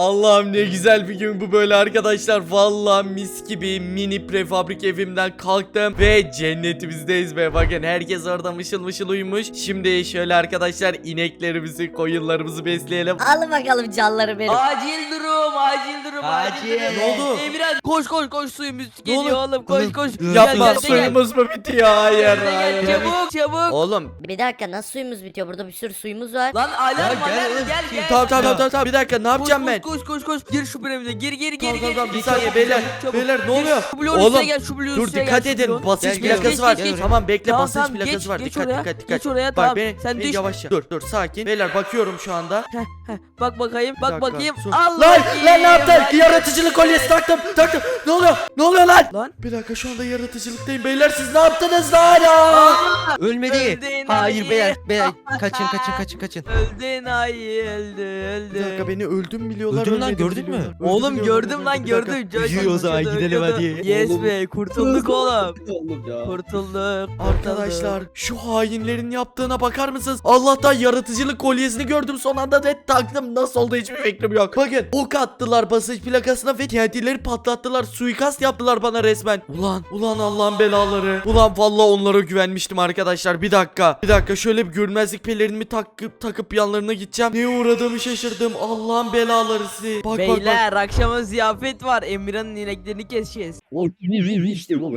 Allah'ım ne güzel bir gün bu böyle arkadaşlar. Vallahi mis gibi mini prefabrik evimden kalktım ve cennetimizdeyiz be. Bakın herkes orada mışıl mışıl uyumuş. Şimdi şöyle arkadaşlar ineklerimizi, koyunlarımızı besleyelim. Al bakalım canları benim. Acil durum, acil durum, acil, Acil. Ne oldu? Emirhan koş koş koş suyumuz geliyor oğlum koş koş. Yapma Gel, gel, gel. suyumuz mu bitiyor? Hayır hayır. Çabuk çabuk. Oğlum Bir dakika nasıl suyumuz bitiyor? Burada bir sürü suyumuz var. Lan alarm alarm gel, gel gel. gel. tamam tamam tamam tamam bir dakika ne yapacağım koş, ben? Koş koş koş gir şu piramide gir gir gir gir. tamam tamam bir saniye beyler beyler ne oluyor? Şu bloğun Oğlum üstüne gel şu bloğun dur üstüne dikkat gel, şu edin bloğun. basınç Gel, gel, plakası geç, var. geç, geç. Tamam bekle Tamam, basınç tamam, plakası geç, var geç dikkat oraya, dikkat dikkat. geç oraya, Bak tamam. beni, Sen beni düş. yavaşça. Dur dur sakin. Beyler bakıyorum şu anda. Bak bakayım Bir bak dakika, bakayım. sus. Al Lan lan ne yaptın? Yaratıcılık kolyesi taktım taktım. Ne oluyor? Ne oluyor lan? Lan. Bir dakika şu anda yaratıcılıktayım beyler siz ne yaptınız lan? Aa! Ölmedi. Öldün Hayır beyler beyler kaçın kaçın kaçın kaçın. Öldün ay öldü öldü. Bir dakika beni öldüm biliyorlar. Öldün lan, gördün mü? biliyorlar. Öldüm Oğlum gördüm öldüm. lan Bir dakika. gördüm. Coş, Yürü o zaman, gidelim hadi. Yes Oğlum. be kurtulduk oğlum. Oğlum ya. Kurtulduk. Arkadaşlar şu hainlerin yaptığına bakar mısınız? Allah'tan yaratıcılık kolyesini gördüm son anda ve taktım. Nasıl oldu hiçbir fikrim yok. Bakın ok attılar basınç plakasına ve TNT'leri patlattılar. Suikast yaptılar bana resmen. Ulan ulan Allah'ın belaları. Ulan vallahi onlara güvenmiştim arkadaşlar. Bir dakika. Bir dakika şöyle bir görmezlik pelerinimi takıp takıp yanlarına gideceğim. Neye uğradığımı şaşırdım. Allah'ın belaları sizi. Bak bak bak. Beyler akşama ziyafet var. Emirhan'ın ineklerini keseceğiz. İşte bu.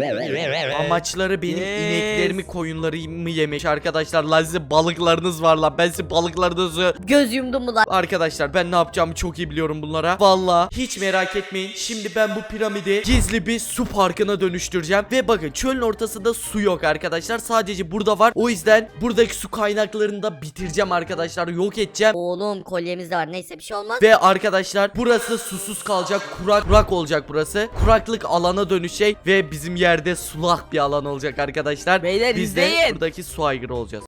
Amaçları benim Yes. ineklerimi koyunlarımı yemek arkadaşlar. Lan sizin balıklarınız var lan. Ben sizin balıklarınızı Göz yumdum mu lan? Arkadaşlar ben ne yapacağımı çok iyi biliyorum bunlara. Valla hiç merak etmeyin. Şimdi ben bu piramidi gizli bir su parkına dönüştüreceğim. Ve bakın çölün ortasında su yok arkadaşlar. Sadece burada var. O yüzden buradaki su kaynaklarını da bitireceğim arkadaşlar. Yok edeceğim. Oğlum kolyemiz de var. Neyse bir şey olmaz. Ve arkadaşlar burası susuz kalacak. Kurak kurak olacak burası. Kuraklık alana dönüşecek. Ve bizim yerde sulak bir alan olacak arkadaşlar. Beyler Biz de izleyin. buradaki su aygırı olacağız.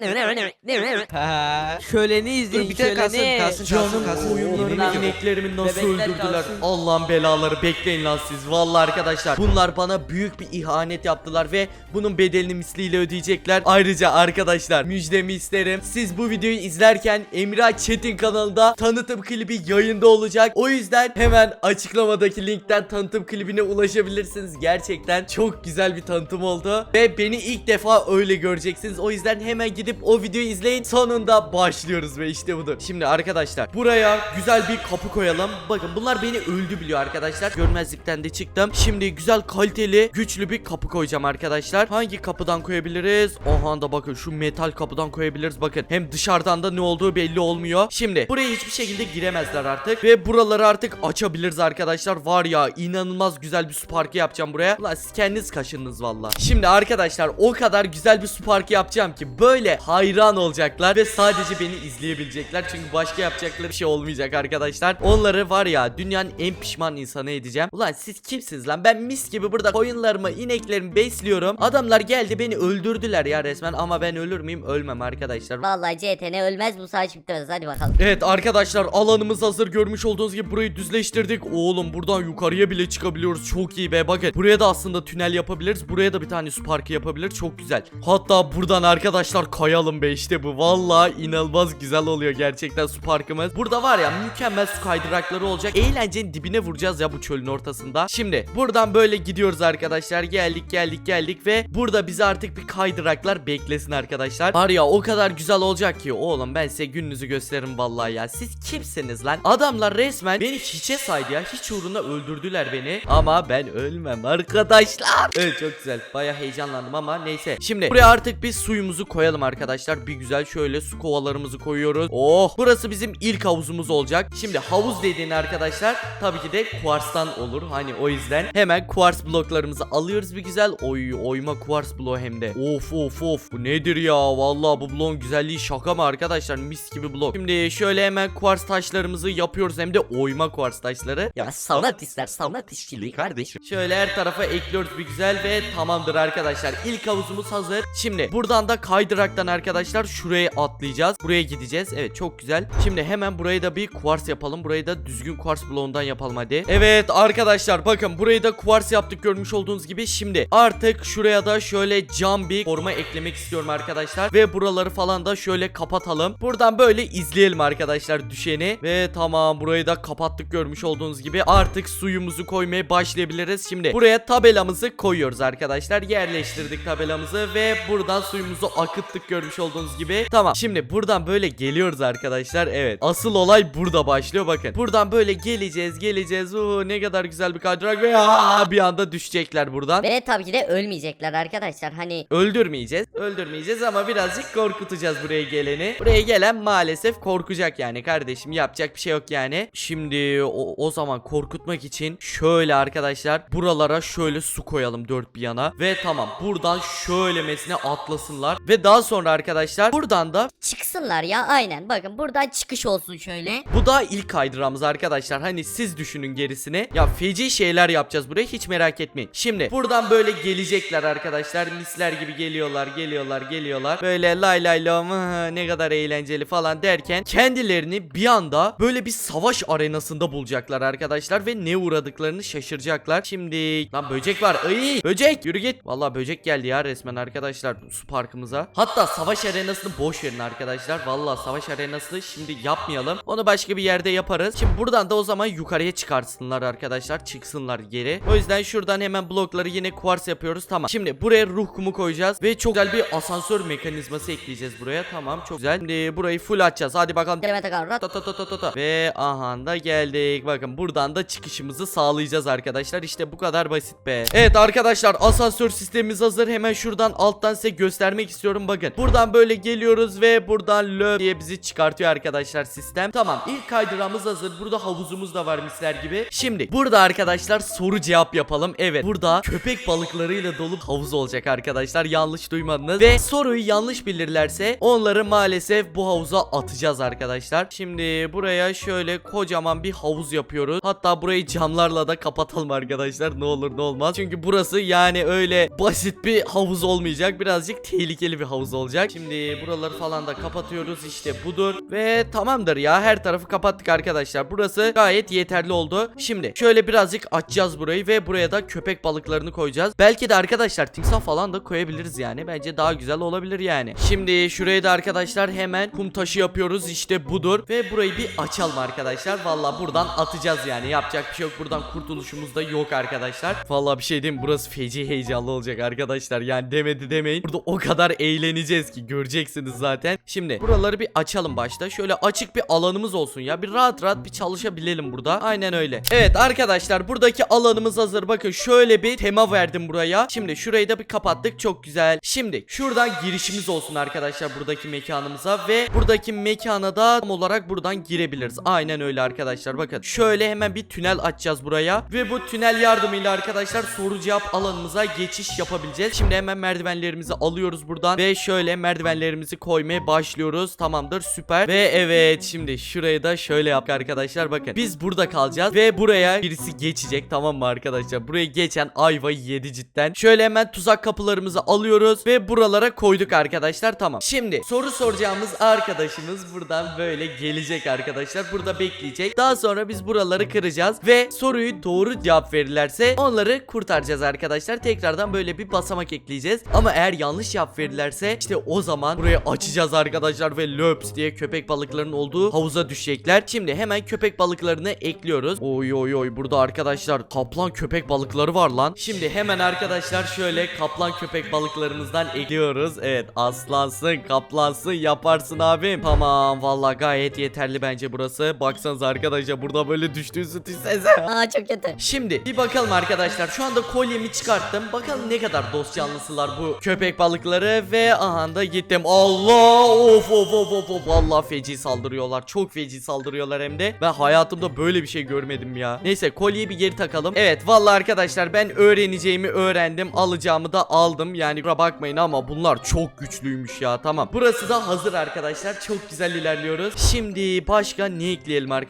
Ha. Şöleni Dur izleyin. bir tane kalsın şöleni. kalsın kalsın Canım kalsın. koyunlarımı Elimden- ineklerimi nasıl Bebekler öldürdüler kalsın. Allah'ın belaları bekleyin lan siz Vallahi arkadaşlar bunlar bana büyük bir ihanet yaptılar ve bunun bedelini misliyle ödeyecekler Ayrıca arkadaşlar müjdemi isterim Siz bu videoyu izlerken Emrah Çetin kanalında tanıtım klibi yayında olacak O yüzden hemen açıklamadaki linkten tanıtım klibine ulaşabilirsiniz. Gerçekten çok güzel bir tanıtım oldu. Ve beni ilk defa öyle göreceksiniz. O yüzden hemen gidip o videoyu izleyin. Sonunda başlıyoruz ve işte budur. Şimdi arkadaşlar buraya güzel bir kapı koyalım. Bakın bunlar beni öldü biliyor arkadaşlar. Görmezlikten de çıktım. Şimdi güzel kaliteli güçlü bir kapı koyacağım arkadaşlar. Hangi kapıdan koyabiliriz? Oha da bakın şu metal kapıdan koyabiliriz. Bakın hem dışarıdan da ne olduğu belli olmuyor. Şimdi buraya hiçbir şekilde giremezler artık. Ve buraları artık açabiliriz arkadaşlar. Var ya inanılmaz güzel bir su parkı yapacağım buraya. Ulan siz kendiniz kaşındınız valla Şimdi arkadaşlar o kadar güzel bir su parkı yapacağım ki Böyle hayran olacaklar Ve sadece beni izleyebilecekler. Çünkü başka yapacakları bir şey olmayacak arkadaşlar. Onları var ya dünyanın en pişman insanı edeceğim. Ulan siz kimsiniz lan? Ben mis gibi burada koyunlarımı ineklerimi besliyorum. Adamlar geldi beni öldürdüler ya resmen. Ama ben ölür müyüm? Ölmem arkadaşlar. Vallahi CTN ölmez bu savaş bitmez. Hadi bakalım. Evet arkadaşlar alanımız hazır. Görmüş olduğunuz gibi burayı düzleştirdik. Oğlum buradan yukarıya bile çıkabiliyoruz. Çok iyi be. Bakın Buraya da aslında tünel yapabiliriz. Buraya da bir tane su parkı yapabilir. Çok güzel. Hatta buradan arkadaşlar kayalım be. İşte bu. Vallahi inanılmaz güzel oluyor gerçekten su parkımız. Burada var ya mükemmel su kaydırakları olacak. Eğlencenin dibine vuracağız ya bu çölün ortasında. Şimdi buradan böyle gidiyoruz arkadaşlar. Geldik geldik geldik ve Burada bizi artık bir kaydıraklar beklesin arkadaşlar. Var ya o kadar güzel olacak ki. Oğlum ben size gününüzü gösteririm vallahi ya. Siz kimsiniz lan? Adamlar resmen beni hiçe saydı ya. Hiç uğruna öldürdüler beni. Ama ben ölmem arkadaşlar. Evet çok güzel. Baya heyecanlandım ama neyse. Şimdi buraya artık bir suyumuzu koyalım arkadaşlar. Bir güzel şöyle su kovalarımızı koyuyoruz. Oh burası bizim ilk havuzumuz olacak. Şimdi havuz dediğin arkadaşlar tabii ki de kuarstan olur. Hani o yüzden hemen kuars bloklarımızı alıyoruz bir güzel. Oy oyma kuars bloğu hem de. Of of of. Bu nedir ya? Vallahi bu bloğun güzelliği şaka mı arkadaşlar? Mis gibi blok. Şimdi şöyle hemen kuars taşlarımızı yapıyoruz hem de oyma kuars taşları Ya sanat ister sanat işçiliği kardeşim. Şöyle her tarafa ekliyoruz bir güzel ve tamamdır arkadaşlar. İlk havuzumuz hazır. Şimdi buradan da kaydıraktan arkadaşlar şuraya atlayacağız. Buraya gideceğiz. Evet çok güzel. Şimdi hemen burayı da bir kuvars yapalım. Burayı da düzgün kuvars bloğundan yapalım hadi. Evet arkadaşlar bakın burayı da kuvars yaptık görmüş olduğunuz gibi. Şimdi artık şuraya da şöyle cam bir forma eklemek istiyorum arkadaşlar. Ve buraları falan da şöyle kapatalım. Buradan böyle izleyelim arkadaşlar düşeni. Ve tamam burayı burayı da kapattık görmüş olduğunuz gibi. Artık suyumuzu koymaya başlayabiliriz. Şimdi buraya tabelamızı koyuyoruz arkadaşlar. Yerleştirdik tabelamızı ve buradan suyumuzu akıttık görmüş olduğunuz gibi. Tamam. Şimdi buradan böyle geliyoruz arkadaşlar. Evet. Asıl olay burada başlıyor bakın. Buradan böyle geleceğiz, geleceğiz. Oo, ne kadar güzel bir kaydırak ve aa, bir anda düşecekler buradan. Ve tabii ki de ölmeyecekler arkadaşlar. Hani Öldürmeyeceğiz. Öldürmeyeceğiz ama birazcık korkutacağız buraya geleni. Buraya gelen maalesef korkacak yani kardeşim. Yapacak bir şey yok yani. Şimdi o, o zaman korkutmak için şöyle arkadaşlar buralara şöyle su koyalım dört bir yana. Ve tamam buradan şöylemesine atlasınlar. Ve daha sonra arkadaşlar buradan da çıksınlar ya aynen. Bakın buradan çıkış olsun şöyle. bu da ilk kaydırağımız arkadaşlar. Hani siz düşünün gerisini. Ya feci şeyler yapacağız buraya hiç merak etmeyin. Şimdi buradan böyle gelecekler arkadaşlar. Misler gibi geliyorlar, geliyorlar, geliyorlar. Böyle lay lay lom hı, ne kadar eğlenceli falan derken kendilerini bir anda böyle bir savaş arenasında bulacaklar arkadaşlar ve ne uğradıklarını şaşıracaklar. Şimdi lan böcek var. Ay böcek yürü git. Vallahi böcek geldi ya resmen arkadaşlar su parkımıza. Hatta savaş arenasını boş verin arkadaşlar. Vallahi savaş arenası şimdi yapmayalım. Onu başka bir yerde yaparız. Şimdi buradan da o zaman yukarıya çıkarsınlar arkadaşlar. Çıksınlar geri. O yüzden şuradan hemen blokları yine kuvars yapıyoruz. Tamam. Şimdi buraya ruh kumu koyacağız ve çok güzel bir asansör mekanizması ekleyeceğiz buraya. Tamam çok güzel. Şimdi burayı full açacağız. Hadi bakalım. Ta ta ta ta ta. Ve aha da geldik. Bakın buradan da çıkışımızı sağlayacağız arkadaşlar. İşte bu kadar basit be. Evet arkadaşlar asansör sistemimiz hazır. Hemen şuradan alttan size göstermek istiyorum. Bakın buradan böyle geliyoruz ve buradan lö diye bizi çıkartıyor arkadaşlar sistem. Tamam ilk kaydırağımız hazır. Burada havuzumuz da var misler gibi. Şimdi burada arkadaşlar soru cevap yapalım. Evet burada köpek balıklarıyla dolu havuz olacak arkadaşlar. Yanlış duymadınız. Ve soruyu yanlış bilirlerse onları maalesef bu havuza atacağız arkadaşlar. Şimdi buraya şöyle kocaman bir havuz yapıyoruz. Hatta burayı camlarla da kapatalım arkadaşlar. Ne olur ne olmaz. Çünkü burası yani öyle basit bir havuz olmayacak. Birazcık tehlikeli bir havuz olacak. Şimdi buraları falan da kapatıyoruz. İşte budur. Ve tamamdır ya. Her tarafı kapattık arkadaşlar. Burası gayet yeterli oldu. Şimdi şöyle birazcık açacağız burayı ve buraya da köpek balıklarını koyacağız. Belki de arkadaşlar timsah falan da koyabiliriz yani. Bence daha güzel olabilir yani. Şimdi şuraya da arkadaşlar hemen kum taşı yapıyoruz. İşte budur. Ve burayı bir açalım arkadaşlar. Valla buradan atacağız yani. Yapacak bir şey yok. Buradan kurtuluşumuz da yok arkadaşlar. Valla bir şey diyeyim. Burası feci heyecanlı olacak arkadaşlar. Yani demedi demeyin. Burada o kadar eğleneceğiz ki göreceksiniz zaten. Şimdi buraları bir açalım başta. Şöyle açık bir alanımız olsun ya. Bir rahat rahat bir çalışabilelim burada. Aynen öyle. Evet arkadaşlar buradaki alanımız hazır. Bakın şöyle bir tema verdim buraya. Şimdi şurayı da bir kapattık. Çok güzel. Şimdi şuradan girişimiz olsun arkadaşlar buradaki mekanımıza ve buradaki mekana da tam olarak buradan girebiliriz. Aynen öyle arkadaşlar. Bakın şöyle hemen bir tünel açacağız buraya ve bu tünel yardımıyla arkadaşlar soru cevap alanımıza geçiş yapabileceğiz. Şimdi hemen merdivenlerimizi alıyoruz buradan ve şöyle merdivenlerimizi koymaya başlıyoruz. Tamamdır süper. Ve evet şimdi şurayı da şöyle yaptık arkadaşlar. Bakın biz burada kalacağız ve buraya birisi geçecek tamam mı arkadaşlar? Buraya geçen ayvayı yedi cidden. Şöyle hemen tuzak kapılarımızı alıyoruz ve buralara koyduk arkadaşlar. Tamam. Şimdi soru soracağımız arkadaşımız buradan böyle gelecek arkadaşlar. Burada bekleyecek. Daha sonra biz buraları kıracağız ve soruyu doğru cevap verirlerse onları kurtaracağız arkadaşlar. Tekrardan böyle bir basamak ekleyeceğiz. Ama eğer yanlış cevap verirlerse işte o zaman burayı açacağız arkadaşlar ve löps diye köpek balıklarının olduğu havuza düşecekler. Şimdi hemen köpek balıklarını ekliyoruz. Oy oy oy burada arkadaşlar kaplan köpek balıkları var lan. Şimdi hemen arkadaşlar şöyle kaplan köpek balıklarımızdan ekliyoruz. Evet aslansın kaplansın yaparsın abim. Tamam valla gayet yeterli bence burası. Baksanıza arkadaşlar burada böyle düştüğünüzü düşünsenize. Aa çok kötü. Şimdi bir bakalım arkadaşlar. Şu anda kolyemi çıkarttım. Bakalım ne kadar dost canlısılar bu köpek balıkları ve aha da gittim. Allah of of of of of. Vallahi feci saldırıyorlar. Çok feci saldırıyorlar hem de. Ben hayatımda böyle bir şey görmedim ya. Neyse kolyeyi bir geri takalım. Evet vallahi arkadaşlar ben öğreneceğimi öğrendim. Alacağımı da aldım. Yani bakmayın ama bunlar çok güçlüymüş ya. Tamam. Burası da hazır arkadaşlar. Çok güzel ilerliyoruz. Şimdi başka ne ekleyelim arkadaşlar?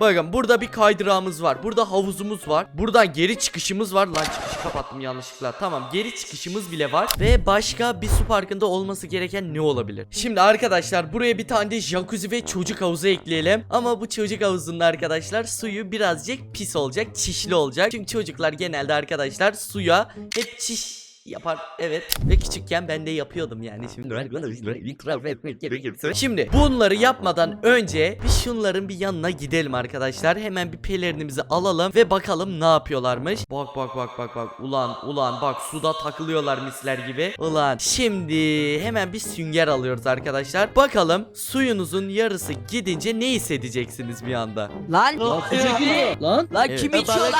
Bakın burada bir kaydırağımız var. Burada havuzumuz var. Buradan geri çıkışımız var. Lan çıkışı kapattım yanlışlıkla. Tamam geri çıkışımız bile var. Ve başka bir su parkında olması gereken ne olabilir? Şimdi arkadaşlar buraya bir tane de jacuzzi ve çocuk havuzu ekleyelim. Ama bu çocuk havuzunda arkadaşlar suyu birazcık pis olacak. Çişli olacak. Çünkü çocuklar genelde arkadaşlar suya hep çiş yapar. Evet. Ve küçükken ben de yapıyordum yani şimdi. Şimdi bunları yapmadan önce bir şunların bir yanına gidelim arkadaşlar. Hemen bir pelerinimizi alalım ve bakalım ne yapıyorlarmış. Bak bak bak bak bak. Ulan ulan bak suda takılıyorlar misler gibi. Ulan şimdi hemen bir sünger alıyoruz arkadaşlar. Bakalım suyunuzun yarısı gidince ne hissedeceksiniz bir anda? Lan. Lan. Lan Evet. kim içiyor lan?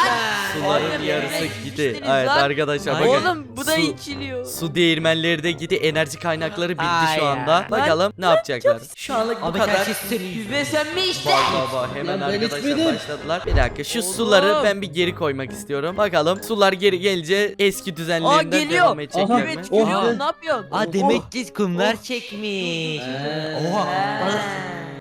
Suların yarısı gitti. içtiniz Evet lan? arkadaşlar bakın. Oğlum bu da Su- içiliyor. Su değirmenleri de gitti. Enerji kaynakları bitti şu ya. anda. Bakalım ne yapacaklar. Şu anlık bu Abi kadar. senin Yüzme içtin? Bak baba hemen ben arkadaşlar içmedim. başladılar. Bir dakika şu Oğlum. suları ben bir geri koymak istiyorum. Bakalım sular geri gelince eski Aa düzenlerinden geliyor. devam edecekler mi? Evet geliyor. Ne yapıyorsun? Aa demek ki kumlar çekmiş. Oha.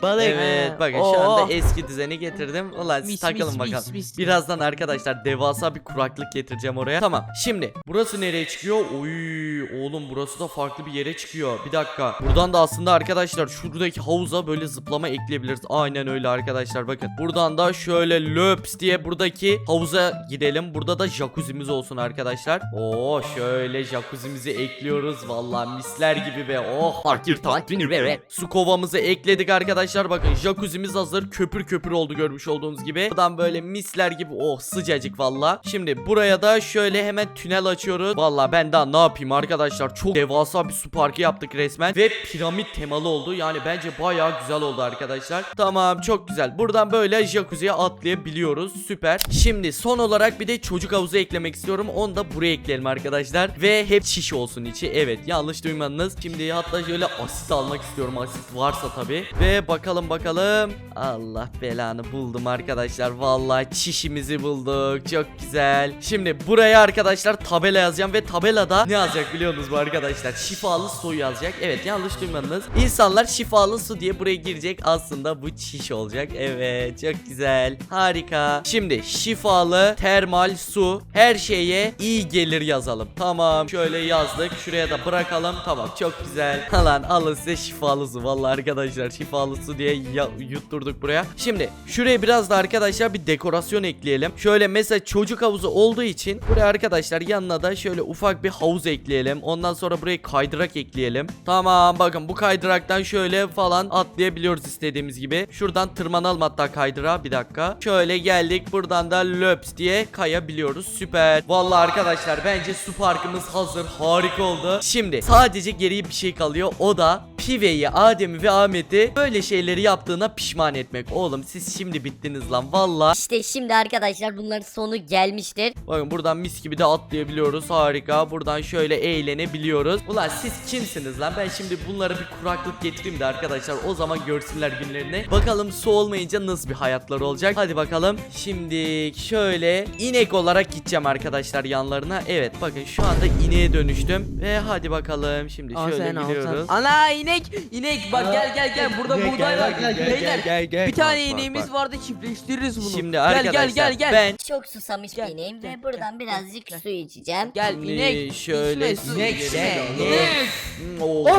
Balık. Evet bakın şu Oo. anda eski düzeni getirdim. Ulan siz Mis, takılın mis, bakalım. mis, mis. Birazdan arkadaşlar devasa bir kuraklık getireceğim oraya. Tamam şimdi burası nereye çıkıyor? Oy oğlum burası da farklı bir yere çıkıyor. Bir dakika. Buradan da aslında arkadaşlar şuradaki havuza böyle zıplama ekleyebiliriz. Aynen öyle arkadaşlar bakın. Buradan da şöyle löps diye buradaki havuza gidelim. Burada da jacuzzi'miz olsun arkadaşlar. Oo şöyle jacuzzi'mizi ekliyoruz. Vallahi misler gibi be. Oh Fakir tatmin ve Su kovamızı ekledik arkadaşlar. Bakın jacuzzi'miz hazır. Köpür köpür oldu görmüş olduğunuz gibi. Buradan böyle misler gibi. Oh sıcacık valla. Şimdi buraya da şöyle hemen tünel açıyoruz. Valla ben daha ne yapayım arkadaşlar. Çok devasa bir su parkı yaptık resmen. Ve piramit temalı oldu. Yani bence bayağı güzel oldu arkadaşlar. Tamam çok güzel. Buradan böyle jacuzziye atlayabiliyoruz. Süper. Şimdi son olarak bir de çocuk havuzu eklemek istiyorum. Onu da buraya ekleyelim arkadaşlar. Ve hep şiş olsun içi. Evet yanlış duymadınız. Şimdi hatta şöyle asit almak istiyorum. Asit varsa tabi. Ve bakalım bakalım. Allah belanı buldum arkadaşlar. Vallahi çişimizi bulduk. Çok güzel. Şimdi buraya arkadaşlar tabela yazacağım. Ve tabelada ne yazacak biliyor musunuz bu arkadaşlar? Şifalı su yazacak. Evet yanlış duymadınız. İnsanlar şifalı su diye buraya girecek. Aslında bu çiş olacak. Evet çok güzel. Harika. Şimdi şifalı termal su her şeye iyi gelir yazalım. Tamam şöyle yazdık. Şuraya da bırakalım. Tamam çok güzel. Lan alın size şifalı su. Vallahi arkadaşlar şifalı su diye ya- yutturduk buraya. Şimdi şuraya biraz da arkadaşlar bir dekorasyon ekleyelim. Şöyle mesela çocuk havuzu olduğu için buraya arkadaşlar yanına da şöyle ufak bir havuz ekleyelim. Ondan sonra buraya kaydırak ekleyelim. Tamam bakın bu kaydıraktan şöyle falan atlayabiliyoruz istediğimiz gibi. Şuradan tırmanalım hatta kaydırağa bir dakika. Şöyle geldik buradan da löps diye kayabiliyoruz. Süper. Vallahi arkadaşlar bence su parkımız hazır. Harika oldu. Şimdi sadece geriye bir şey kalıyor. O da Pive'yi, Adem'i ve Ahmet'i böyle şeyleri yaptığına pişman etmek. Oğlum siz şimdi bittiniz lan. Vallahi İşte şimdi arkadaşlar bunların sonu gelmiştir. Bakın buradan mis gibi de atlayabiliyoruz. Harika. Buradan şöyle eğlenebiliyoruz. Ulan siz kimsiniz lan? Ben şimdi bunlara bir kuraklık getireyim de arkadaşlar o zaman görsünler günlerini. Bakalım su olmayınca nasıl bir hayatları olacak. Hadi bakalım. Şimdi şöyle inek olarak gideceğim arkadaşlar yanlarına. Evet bakın şu anda ineğe dönüştüm. Ve hadi bakalım. Şimdi şöyle gidiyoruz. Ana inek inek bak gel gel gel burada Gel, buğday gel, var. gel, gel, Beyler gel, gel. bir tane Bak, bak, ineğimiz bak. vardı çiftleştiririz bunu. Şimdi gel arkadaşlar gel gel gel. ben Çok susamış Gel, benim gel, ve buradan birazcık su içeceğim. Gel Şimdi inek. şöyle içme, su inek içme. şöyle. İnek. Hmm, Oh, oh,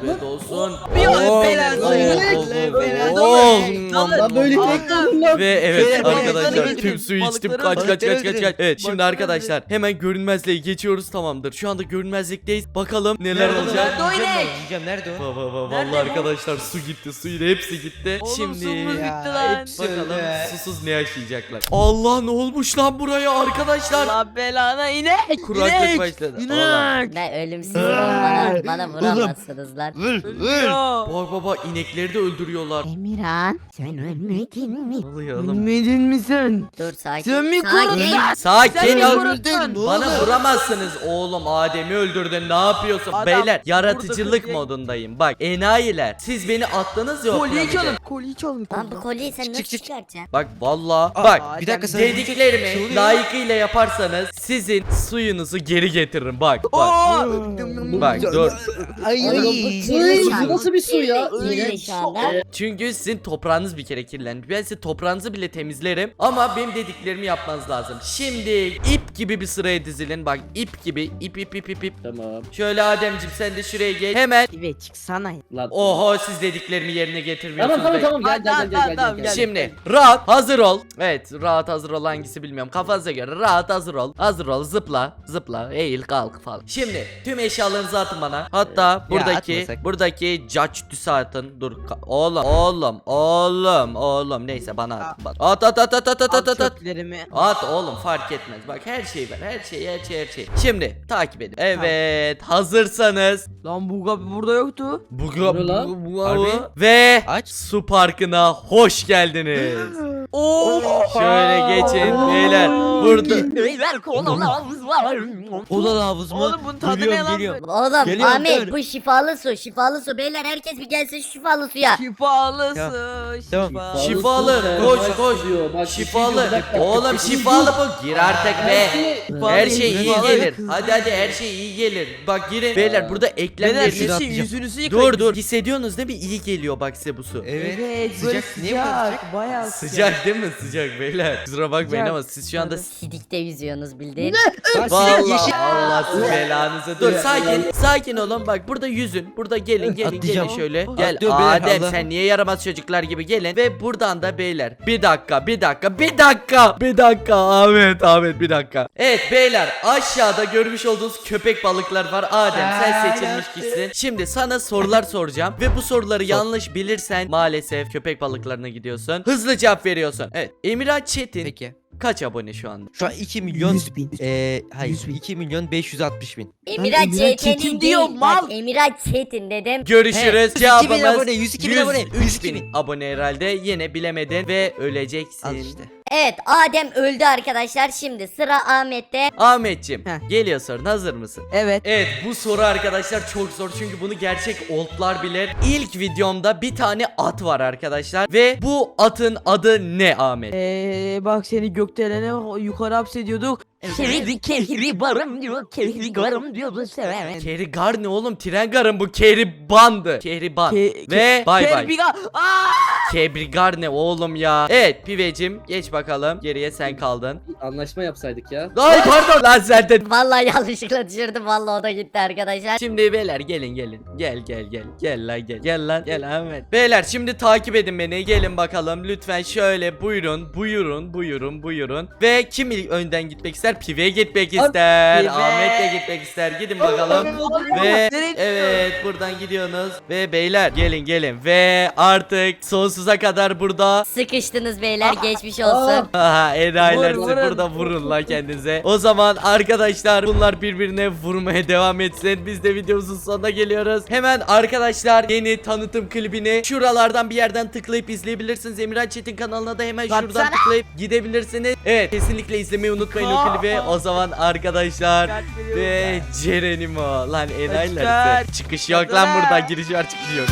afiyet olsun. Bir Oh, belanı, oh, belanı, oh, belanı. oh, Dalın. oh, böyle oh. tek kalın lan. Ve evet Şöyle arkadaşlar balıkları tüm getirin, suyu içtim balıkları kaç kaç kaç kaç kaç. getirin. Evet şimdi Balıkları arkadaşlar hemen görünmezliğe geçiyoruz tamamdır. Şu anda görünmezlikteyiz. Bakalım neler olacak. Nerede o inek? Yiyeceğim nerede o? Baba baba Nerede vallahi bu? arkadaşlar su gitti suyun hepsi gitti. Oğlum Şimdi suyumuz Ya, bitti lan. hepsi- bakalım Söyle. susuz ne yaşayacaklar. Allah ne olmuş lan buraya arkadaşlar. Allah belana inek. Kuraklık inek. başladı. İnek. Ben ölümsüz bana, bana vuramazsınız lan. Vır Ya. Bak baba inekleri de öldürüyorlar. Emirhan. Sen ölmedin mi? Oluyor oğlum. Ölmedin mi sen? Dur sakin. Sen mi sakin. korudun? Sen Sakin mi ol. korudun? Bana vuramazsınız oğlum Adem'i öldürdün ne yapıyorsun Adam beyler yaratıcılık modundayım bak enayiler siz beni attınız ya Kolyeyi çalın. Kolyeyi çalın. Lan bu kolyeyi sen nasıl çık, çık. çıkartacaksın? Bak valla bak bir dakika sen dediklerimi Şey layıkıyla yaparsanız sizin suyunuzu geri getiririm bak bak bak dur Ay. Bu nasıl bir su ya? Çünkü sizin toprağınız bir kere kirlendi ben sizin toprağınızı bile temizlerim ama benim dediklerimi yapmanız lazım şimdi ip gibi bir sıraya dizilin bak ip gibi ip ip ip ip ip Tamam. Şöyle Ademcim sen de şuraya geç. Hemen gel. Pive çıksana. Lan. Oho siz dediklerimi yerine getirmiyorsunuz. Tamam tamam tamam gel gel gel gel gel. gel. gel. Şimdi rahat hazır ol. Evet rahat hazır ol hangisi bilmiyorum. Kafanıza göre rahat hazır ol. Hazır ol zıpla zıpla eğil kalk falan. Şimdi tüm eşyalarınızı atın bana. Hatta buradaki atmasak. buradaki judge düsü atın. Dur ka- oğlum oğlum oğlum oğlum neyse bana at. At at at at at at at at. at. çöplerimi. At oğlum fark etmez. Bak her şey var. Her şey, her şey, her şey. Şimdi takip edin. Evet, hazırsanız Lan bu burada yoktu. bu bu- Harbi? ve Aç. su parkına hoş geldiniz. Oo. Şöyle geçin beyler. Burada Kola havuz mu? Oğlum bunun tadı Geliyorum, ne lan? geliyorum. Oğlum Geliyorum, Ahmet dur. bu şifalı su şifalı su. Beyler herkes bir gelsin şu şifalı suya. Şifalı Ya. su. Tamam. Şifalı. Şifalı, koş, koş. diyor, bak, bir şey şifalı. Oğlum şifalı bu. Gir artık be. Her şey iyi gelir. Hadi hadi her şey iyi gelir. Bak girin. Beyler burada Beyler eklemleriniz bir şey yüzünüzü yıkayın. Dur dur. Hissediyorsunuz değil mi? İyi geliyor bak size bu su. Evet. Evet böyle Sıcak. Niye bu kadar sıcak? sıcak. Bayağı Sıcak değil mi? Sıcak beyler. Kusura bakmayın Sıcak. ama siz şu anda. Sidik'te yüzüyorsunuz bildiğin. Vallahi Allah siz belanızı. Dur sakin. Sakin olun. Bak burada yüzün. Burada gelin gelin Atlayacağım. gelin şöyle. Gel beyler, Adem Allah. sen niye yaramaz çocuklar gibi gelin. Ve buradan da beyler. Bir dakika bir dakika bir dakika. Bir dakika Ahmet Ahmet bir dakika. Evet beyler aşağıda görmüş olduğunuz köpek balıklar var. Adem sen seçilmiş kişisin. Şimdi sana sorular soracağım. Ve bu soruları yanlış bilirsen maalesef köpek balıklarına gidiyorsun. Hızlı cevap veriyorsun. Evet Emirhan Çetin Peki. kaç abone şu anda? Şu an 2 milyon 100 bin. eee hayır 100 bin. 2 milyon 560 bin. Emirhan Emirhan Çetin Çetin değil. diyor, Bak mal. Emirhan Çetin dedim. Görüşürüz. 102 bin Cevabımız abone 102 bin abone 103 bin 102 abone herhalde. Yine bilemedin ve öleceksin. Al işte. Evet Adem öldü arkadaşlar. Şimdi sıra Ahmet'te. Ahmetçim Heh. geliyor sorun hazır mısın? Evet. Evet bu soru arkadaşlar çok zor çünkü bunu gerçek oldlar bilir. İlk videomda bir tane at var arkadaşlar ve bu atın adı ne Ahmet? Eee bak seni gökdelene yukarı hapsediyorduk. Kehri kehri varım diyor. Kehri garım diyor bu sever. Kerigar ne oğlum? Tren garın bu Keriban'dı. Keriban. Ke- ve bay bay. Kerbiga. Aa! Kebrigar ne oğlum ya? Evet Pivecim geç bakalım. Geriye sen kaldın. Anlaşma yapsaydık ya. Ay pardon lan sen de Vallahi yanlışlıkla düşürdüm. Vallahi o da gitti arkadaşlar. Şimdi beyler gelin gelin. Gel gel gel. Gel lan gel. Gel lan gel Ahmet. Beyler şimdi takip edin beni. Gelin bakalım. Lütfen şöyle buyurun. Buyurun. Buyurun. Buyurun. Ve kim ilk önden gitmek ister? Pive gitmek ister. Pive. Ahmet de gitmek ister. Gidin bakalım. Ve evet buradan gidiyorsunuz. Ve beyler gelin gelin. Ve artık sonsuza kadar burada Sıkıştınız beyler geçmiş olsun. Aha enayiler vurun. burada vurun lan kendinize. O zaman arkadaşlar bunlar birbirine vurmaya devam etsin. Biz de videomuzun sonuna geliyoruz. Hemen arkadaşlar yeni tanıtım klibini şuralardan bir yerden tıklayıp izleyebilirsiniz. Emirhan Çetin kanalına da hemen şuradan Baksana. tıklayıp gidebilirsiniz. Evet kesinlikle izlemeyi unutmayın o klibi. O zaman arkadaşlar ve ben. Cerenimo lan enayiler. Çıkış yok lan buradan giriş var çıkış yok.